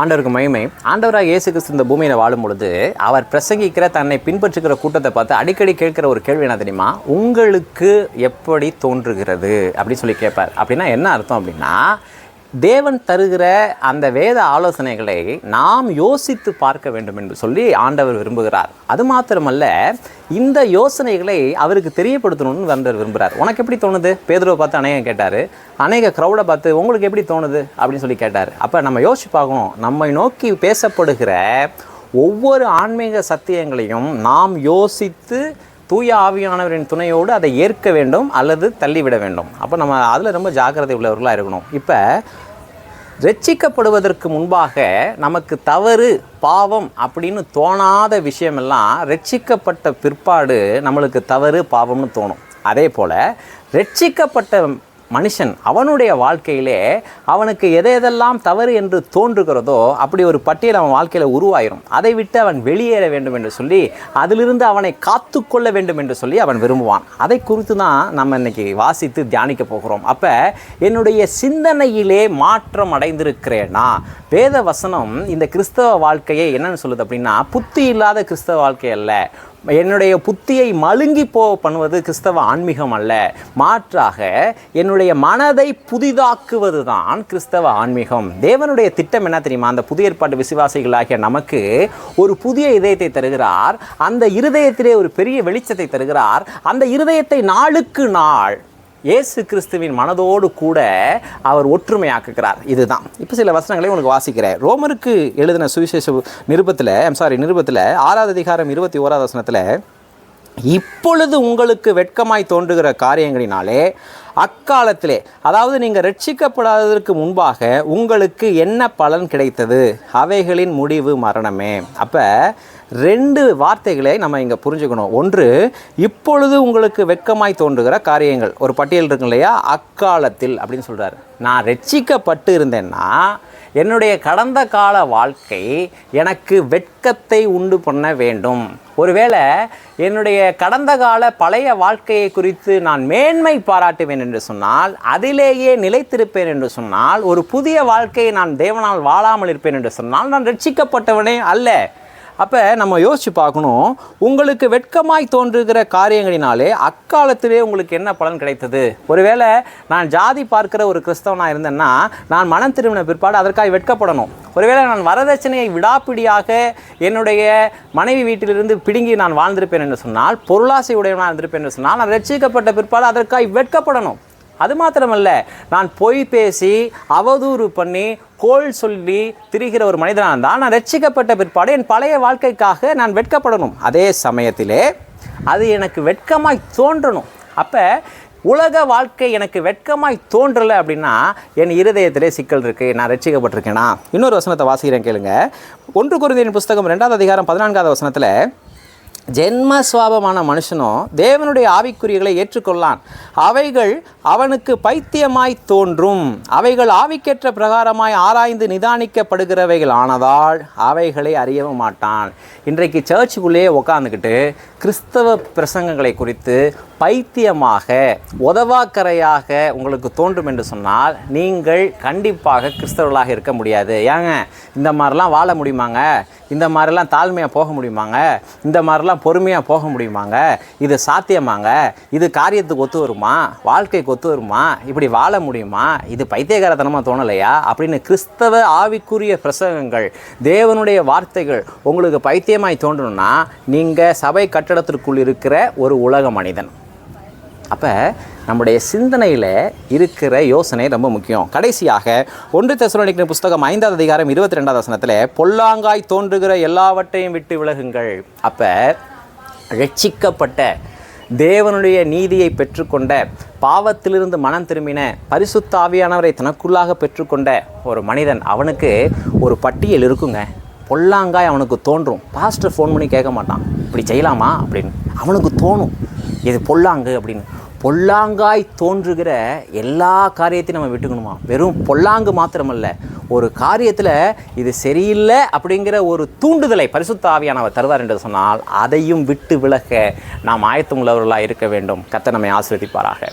ஆண்டவருக்கு மகிமை. ஆண்டவராக இயேசு கிறிஸ்து இந்த பூமியில் வாழும் பொழுது அவர் பிரசங்கிக்கிற தன்னை பின்பற்றுகிற கூட்டத்தை பார்த்து அடிக்கடி கேட்கிற ஒரு கேள்வி என்ன தெரியுமா? உங்களுக்கு எப்படி தோன்றுகிறது? அப்படின்னு சொல்லி கேட்பார். அப்படின்னா என்ன அர்த்தம் அப்படின்னா தேவன் தருகிற அந்த வேத ஆலோசனைகளை நாம் யோசித்து பார்க்க வேண்டும் என்று சொல்லி ஆண்டவர் விரும்புகிறார். அது மாத்திரமல்ல இந்த யோசனைகளை அவருக்கு தெரியப்படுத்தணும்னு ஆண்டவர் விரும்புகிறார். உனக்கு எப்படி தோணுது? பேதுருவை பார்த்து அநேகம் கேட்டார். அநேக க்ரௌடை பார்த்து உங்களுக்கு எப்படி தோணுது? அப்படின்னு சொல்லி கேட்டார். அப்போ நம்ம யோசிச்சு பார்க்கணும் நம்மை நோக்கி பேசப்படுகிற ஒவ்வொரு ஆன்மீக சத்தியங்களையும் நாம் யோசித்து தூய ஆவியானவரின் துணையோடு அதை ஏற்க வேண்டும் அல்லது தள்ளிவிட வேண்டும். அப்போ நம்ம அதில் ரொம்ப ஜாக்கிரதை உள்ளவர்களாக இருக்கணும். இப்போ ரட்சிக்கப்படுவதற்கு முன்பாக நமக்கு தவறு பாவம் அப்படின்னு தோணாத விஷயமெல்லாம் ரட்சிக்கப்பட்ட பிற்பாடு நம்மளுக்கு தவறு பாவம்னு தோணும். அதே போல் ரட்சிக்கப்பட்ட மனுஷன் அவனுடைய வாழ்க்கையிலே அவனுக்கு எதை எதெல்லாம் தவறு என்று தோன்றுகிறதோ அப்படி ஒரு பட்டியல் அவன் வாழ்க்கையில் உருவாயிரும். அதை விட்டு அவன் வெளியேற வேண்டும் என்று சொல்லி அதிலிருந்து அவனை காத்துக்கொள்ள வேண்டும் என்று சொல்லி அவன் விரும்புவான். அதை குறித்து தான் நம்ம இன்னைக்கு வாசித்து தியானிக்க போகிறோம். அப்போ என்னுடைய சிந்தனையிலே மாற்றம் அடைந்திருக்கிறேனா? வேத வசனம் இந்த கிறிஸ்தவ வாழ்க்கையை என்னன்னு சொல்லுது அப்படின்னா புத்தி இல்லாத கிறிஸ்தவ வாழ்க்கை அல்ல. என்னுடைய புத்தியை மழுங்கி போ பண்ணுவது கிறிஸ்தவ ஆன்மீகம் அல்ல. மாற்றாக என்னுடைய மனதை புதிதாக்குவது தான் கிறிஸ்தவ ஆன்மீகம். தேவனுடைய திட்டம் என்ன தெரியுமா? அந்த புதிய ஏற்பாட்டு விசுவாசிகளாகிய நமக்கு ஒரு புதிய இதயத்தை தருகிறார். அந்த இருதயத்திலே ஒரு பெரிய வெளிச்சத்தை தருகிறார். அந்த இருதயத்தை நாளுக்கு நாள் இயேசு கிறிஸ்துவின் மனதோடு கூட அவர் ஒற்றுமையாக்குகிறார். இதுதான். இப்போ சில வசனங்களை உனக்கு வாசிக்கிறேன். ரோமருக்கு எழுதின சுவிசேஷ நிருபத்தில் சாரி நிருபத்தில் ஆறாவது அதிகாரம் இருபத்தி ஓராவது வசனத்தில் இப்பொழுது உங்களுக்கு வெட்கமாய் தோன்றுகிற காரியங்களினாலே அக்காலத்திலே அதாவது நீங்கள் ரட்சிக்கப்படாததற்கு முன்பாக உங்களுக்கு என்ன பலன் கிடைத்தது? அவைகளின் முடிவு மரணமே. அப்போ ரெண்டு வார்த்தைகளை நம்ம இங்கே புரிஞ்சுக்கணும். ஒன்று இப்பொழுது உங்களுக்கு வெட்கமாய் தோன்றுகிற காரியங்கள். ஒரு பட்டியல் இருக்கு இல்லையா? அக்காலத்தில் அப்படின்னு சொல்கிறார் நான் ரட்சிக்கப்பட்டு இருந்தேன்னா என்னுடைய கடந்த கால வாழ்க்கை எனக்கு வெட்கத்தை உண்டு பண்ண வேண்டும். ஒருவேளை என்னுடைய கடந்த கால பழைய வாழ்க்கையை குறித்து நான் மேன்மை பாராட்டுவேன் என்று சொன்னால் அதிலேயே நிலைத்திருப்பேன் என்று சொன்னால் ஒரு புதிய வாழ்க்கையை நான் தேவனால் வாழாமல் இருப்பேன் என்று சொன்னால் நான் ரட்சிக்கப்பட்டவனே அல்ல. அப்போ நம்ம யோசித்து பார்க்கணும். உங்களுக்கு வெட்கமாய் தோன்றுகிற காரியங்களினாலே அக்காலத்திலே உங்களுக்கு என்ன பலன் கிடைத்தது? ஒருவேளை நான் ஜாதி பார்க்கிற ஒரு கிறிஸ்தவனாக இருந்தேன்னா நான் மனம் திரும்பின பிற்பாடு அதற்காக வெட்கப்படணும். ஒருவேளை நான் வரதட்சணையை விடாப்பிடியாக என்னுடைய மனைவி வீட்டிலிருந்து பிடுங்கி நான் வாழ்ந்திருப்பேன் என்று சொன்னால் பொருளாசை உடையவனாக இருந்திருப்பேன் என்று சொன்னால் நான் ரட்சிக்கப்பட்ட பிற்பாடு அதற்காக வெட்கப்படணும். அது மாத்திரமல்ல நான் பொய் பேசி அவதூறு பண்ணி கோள் சொல்லி திரிகிற ஒரு மனிதனாக இருந்தால் நான் ரட்சிக்கப்பட்ட பிற்பாடு என் பழைய வாழ்க்கைக்காக நான் வெட்கப்படணும். அதே சமயத்திலே அது எனக்கு வெட்கமாய் தோன்றணும். அப்போ உலக வாழ்க்கை எனக்கு வெட்கமாய் தோன்றலை அப்படின்னா என் இருதயத்திலே சிக்கல் இருக்குது நான் ரட்சிக்கப்பட்டிருக்கேனா? இன்னொரு வசனத்தை வாசிக்கிறேன் கேளுங்க. ஒன்று குருந்தியின் புஸ்தகம் ரெண்டாவது அதிகாரம் பதினான்காவது வசனத்தில் ஜென்ம சுவாபமான மனுஷனும் தேவனுடைய ஆவிக்குரியகளை ஏற்றுக்கொள்ளான். அவைகள் அவனுக்கு பைத்தியமாய் தோன்றும். அவைகள் ஆவிக்கேற்ற பிரகாரமாய் ஆராய்ந்து நிதானிக்கப்படுகிறவைகள் ஆனதால் அவைகளை அறியவும் மாட்டான். இன்றைக்கு சர்ச்சுக்குள்ளேயே உக்காந்துக்கிட்டு கிறிஸ்தவ பிரசங்கங்களை குறித்து பைத்தியமாக உதவாக்கரையாக உங்களுக்கு தோன்றும் என்று சொன்னால் நீங்கள் கண்டிப்பாக கிறிஸ்தவர்களாக இருக்க முடியாது. ஏங்க இந்த மாதிரிலாம் வாழ முடியுமாங்க? இந்த மாதிரிலாம் தாழ்மையாக போக முடியுமாங்க? இந்த மாதிரிலாம் பொறுமையாக போக முடியுமாங்க? இது சாத்தியமாங்க? இது காரியத்துக்கு ஒத்து வருமா? வாழ்க்கைக்கு ஒத்து வருமா? இப்படி வாழ முடியுமா? இது பைத்தியகாரத்தனமாக தோணலையா? அப்படின்னு கிறிஸ்தவ ஆவிக்குரிய பிரசங்கங்கள் தேவனுடைய வார்த்தைகள் உங்களுக்கு பைத்தியமாய் தோன்றணும்னா நீங்கள் சபை கட்டடத்திற்குள் இருக்கிற ஒரு உலக மனிதன். அப்போ நம்முடைய சிந்தனையில் இருக்கிற யோசனை ரொம்ப முக்கியம். கடைசியாக ஒன்று தெசலோனிக்கிற புஸ்தகம் ஐந்தாவது அதிகாரம் இருபத்தி ரெண்டாவது வசனத்தில் பொல்லாங்காய் தோன்றுகிற எல்லாவற்றையும் விட்டு விலகுங்கள். அப்போ ரட்சிக்கப்பட்ட தேவனுடைய நீதியை பெற்றுக்கொண்ட பாவத்திலிருந்து மனம் திரும்பின பரிசுத்த ஆவியானவரை தனக்குள்ளாக பெற்றுக்கொண்ட ஒரு மனிதன் அவனுக்கு ஒரு பட்டியல் இருக்குங்க. பொல்லாங்காய் அவனுக்கு தோன்றும். பாஸ்டர் ஃபோன் பண்ணி கேட்க மாட்டான். இப்படி செய்யலாமா? அப்படின்னு. அவனுக்கு தோணும். இது பொல்லாங்கு அப்படின்னு. பொல்லாங்காய் தோன்றுகிற எல்லா காரியத்தையும் நம்ம விட்டுக்கணுமா? வெறும் பொல்லாங்கு மாத்திரமல்ல. ஒரு காரியத்தில் இது சரியில்லை அப்படிங்கிற ஒரு தூண்டுதலை பரிசுத்த ஆவியானவர் தருவார் என்று சொன்னால் அதையும் விட்டு விலக நாம் ஆயத்தமுள்ளவர்களாக இருக்க வேண்டும். கத்தை நம்மை ஆசிர்வதிப்பாராக.